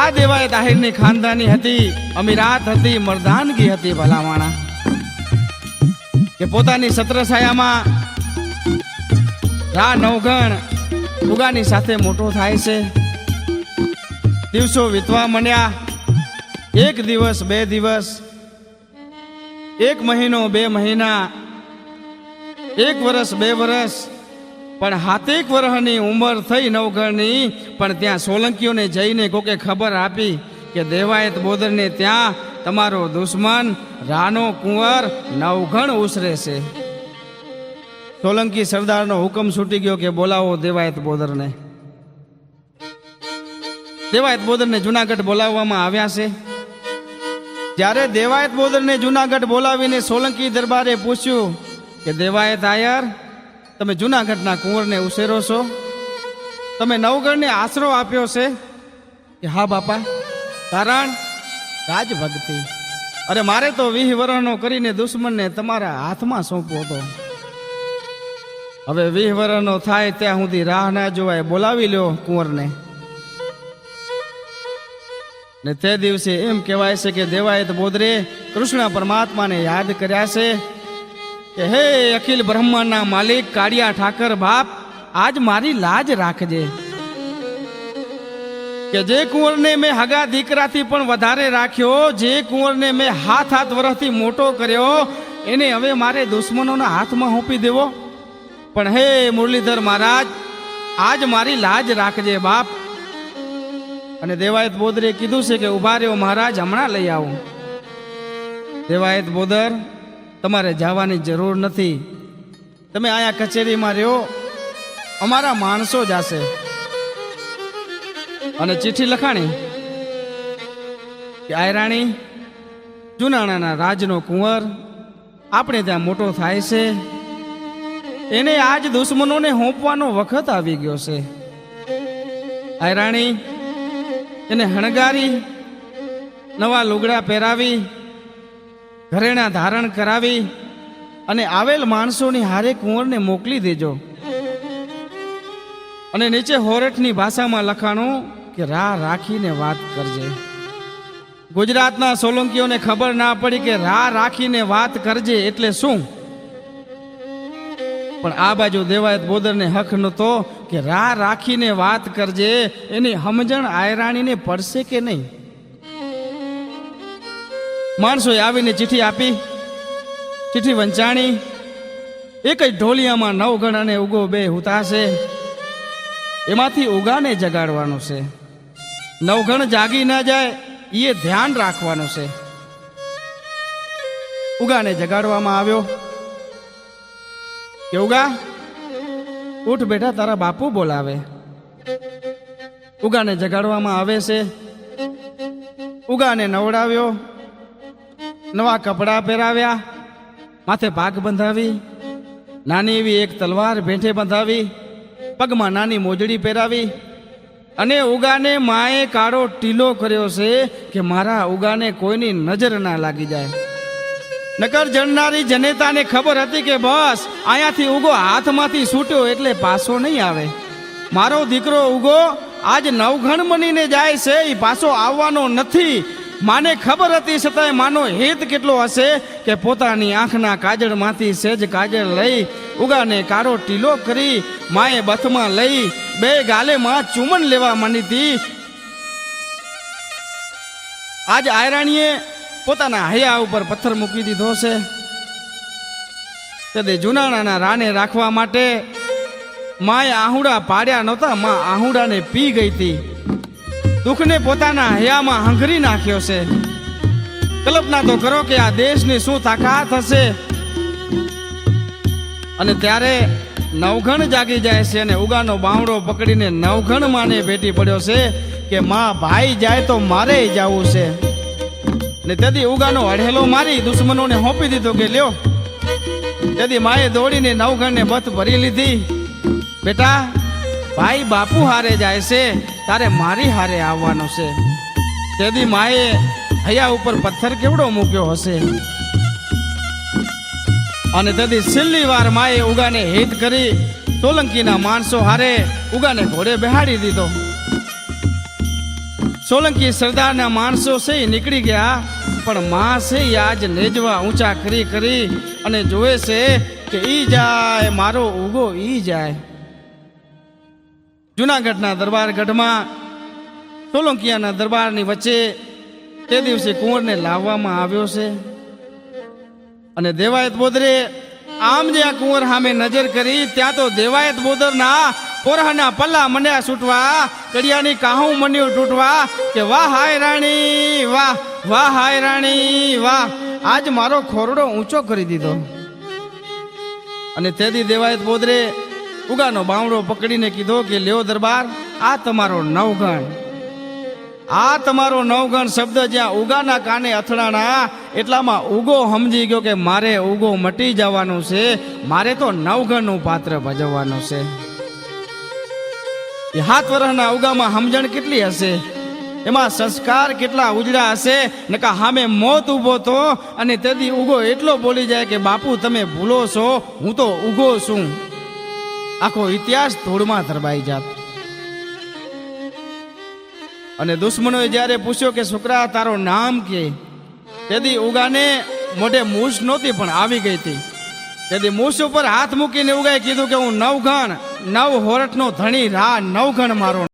આ દેવાયત તાહિરની ખાનદાની હતી, અમીરાત હતી, મર્દાનગી હતી ભલામાણા. કે પોતાની છત્રછાયામાં રા નવગણ ફુગાની સાથે મોટો થાય છે. દિવસો વીતવા મંડ્યા, એક દિવસ, બે દિવસ, એક મહિનો, બે મહિના, એક વર્ષ બે વર્ષ પણ હાથેક વર્ષની ઉંમર થઈ નવઘરની, પણ ત્યાં સોલંકીઓને જઈને કોકે ખબર આપી કે દેવાયત બોદરને ત્યાં તમારો દુશ્મન રાનો કુંવર નવઘણ ઉસરે છે. સોલંકી સરદારનો હુકમ છૂટી ગયો કે બોલાવો દેવાયત બોદરને. દેવાયત બોદરને જુનાગઢ બોલાવવામાં આવ્યા છે. જ્યારે દેવાયત બોદરને જુનાગઢ બોલાવીને સોલંકી દરબારે પૂછ્યું કે દેવાયત આયર તમે જૂનાગઢના કુંવરને ઉછેરો છો. તમે નવગણને આશરો આપ્યો છે કે હા બાપા કારણ રાજભક્તિ. અરે મારે તો વીહ કરીને દુશ્મનને તમારા હાથમાં સોંપવો હતો. હવે વીહ થાય ત્યાં સુધી રાહ ના જોવાય, બોલાવી લ્યો કુંવરને. ને તે દિવસે એમ કહેવાય છે કે દેવાયત બોદરે કૃષ્ણ પરમાત્માને યાદ કર્યા છે કે હે અખિલ બ્રહ્માંડના માલિક, કાળિયા ઠાકર બાપ, આજ મારી લાજ રાખજે. કે જે કુંવરને મેં હગા દીકરાથી પણ વધારે રાખ્યો, જે કુંવરને મેં હાથ હાથ વરસથી મોટો કર્યો, એને હવે મારે દુશ્મનોના હાથમાં હોપી દેવો? પણ હે મુરલીધર મહારાજ, આજ મારી લાજ રાખજે બાપ. અને દેવાયત બોદરે કીધું છે કે, ઊભા રહ્યો મહારાજ, હમણાં લઈ આવો. દેવાયત બોદર તમારે જવાની જરૂર નથી. તમે આયા કચેરીમાં રહ્યો, અમારા માણસો જાશે અને ચિઠ્ઠી લખાણી કે આયરાણી જુનાણાના રાજનો કુંવર આપણે ત્યાં મોટો થાય છે. એને આજ દુશ્મનોને હોંપવાનો વખત આવી ગયો છે. આયરાણી એને હણગારી, નવા લુગડા પહેરાવી ઘરેણા ધારણ કરાવી અને આવેલ માણસોની હારે કુંવરને મોકલી દેજો. અને નીચે હોરઠની ભાષામાં લખાણું કે રાહ રાખીને વાત કરજે. ગુજરાતના સોલંકીઓને ખબર ના પડી કે રાહ રાખીને વાત કરજે એટલે શું? પણ આ બાજુ દેવાયત બોદરને હક નતો કે રાહ રાખીને વાત કરજે, એની સમજણ આયરાણીને પડશે કે નહીં? માણસોએ આવીને ચિઠ્ઠી આપી, ચિઠ્ઠી વંચાણી. એક જ ઢોલિયામાં નવ ગણ અને ઉગો બે હુતાશે એમાંથી ઉગાને જગાડવાનો છે. નવગણ જાગી ના જાય એ ધ્યાન રાખવાનું છે. ઉગાને જગાડવામાં આવ્યો. કે ઉઠ બેટા, તારા બાપુ બોલાવે. ઉગાને જગાડવામાં આવે છે. ઉગાને નવડાવ્યો. નવા કપડાં પહેરાવ્યા, માથે ભાગ બંધાવી, નાની એવી એક તલવાર ભેંઠે બંધાવી, પગમાં નાની મોજડી પહેરાવી, અને ઉગાને માએ કાળો ટીલો કર્યો છે કે મારા ઉગાને કોઈની નજર ના લાગી જાય. નકર જણનારી જનેતાને ખબર હતી કે બસ અહીંયાથી ઉગો હાથમાંથી છૂટ્યો એટલે પાછો નહીં આવે. મારો દીકરો ઉગો, આજ નવઘણ બનીને જાય છે એ પાછો આવવાનો નથી. માને ખબર હતી, છતાંય માનો હેત કેટલો હશે કે પોતાની આંખના કાજળમાંથી સેજ કાજળ લઈ ઉગાને કાળો ટીલો કરી માએ બથમાં લઈ બે ગાલે માં ચુમન લેવા માંડી હતી. આજ આયરાણીએ પોતાના હૈયા ઉપર પથ્થર મૂકી દીધો છે. તે જુનાણાના રાને રાખવા માટે માએ આહુડા પાડ્યા નહોતા, માં આહુડાને પી ગઈ હતી. દુઃખને પોતાના હૈયામાં હંગરી નાખ્યો છે. કલ્પના તો કરો કે આ દેશની શું તાકાત હશે? અને ત્યારે નવઘણ જાગી જાય છે અને ઉગાનો બાવડો પકડીને નવઘણ માને ભેટી પડ્યો છે કે માં, ભાઈ જાય તો મારે જવું છે. ને તેથી ઉગાનો અઢેલો મારી દુશ્મનોને હોપી દીધો કે, લ્યો. તેથી માએ દોડીને નવઘણને બથ ભરી લીધી. બેટા ભાઈ, બાપુ હારે જાય છે, તારે મારી હારે આવવાનો છે. તેથી માએ હૈયા ઉપર પથ્થર કેવડો મૂક્યો હશે? અને તેથી છેલ્લી વાર માએ ઉગાને હિત કરી સોલંકીના માણસો હારે ઉગાને ઘોડે બેહાડી દીધો. સોલંકી સરદારના માણસો છે નીકળી ગયા, પણ માં છે આજ નેજવા ઊંચા કરી કરી અને જોવે છે કે ઈ જાય, મારો ઉગો ઈ જાય. જુનાગઢના દરબાર ગઢમાં સોલંકિયાના દરબારની વચ્ચે તે દિવસે કુંવરને લાવવામાં આવ્યો છે. અને દેવાયત બોદરે આમ જે આ કુંવર સામે નજર કરી, ત્યાં તો દેવાયત બોદરના પોરહાના પલ્લા મંડ્યા છૂટવા, કડિયાની કાહું મંડ્યું તૂટવા કે, વાહ હાય રાણી, વાહ વાહ હાય રાણી, વાહ, આજ મારો ખોરડો ઊંચો કરી દીધો. અને તેથી દેવાયત બોદરે ઉગાનો બાવડો પકડીને કીધો કે, લ્યો દરબાર, આ તમારો નવગણ. આ તમારો નવગણ શબ્દ જ્યાં ઉગાના કાને અથડાણા, એટલામાં ઉગો સમજી ગયો કે, મારે ઉગો મટી જવાનું છે, મારે તો નવગણનું પાત્ર ભજવવાનું છે. હાથ વર્ષના ઉગામાં સમજણ કેટલી હશે? એમાં સંસ્કાર કેટલા ઉજળા હશે? નકા હામે મોત ઊભો તો? અને તેથી ઉગો એટલો બોલી જાય કે, બાપુ, તમે ભૂલો છો, હું તો ઉગો છું. આખો ઇતિહાસ ધૂળમાં ધરબાઈ જાત. અને દુશ્મનોએ જ્યારે પૂછ્યો કે, છોકરા, તારો નામ કે? તેથી ઉગાને મોઢે મૂછ નહોતી, પણ આવી ગઈ હતી. તેથી મૂછ ઉપર હાથ મૂકીને ઉગાએ કીધું કે, હું નવઘણ, નવ હોરઠનો ધણી રા નવઘણ મારો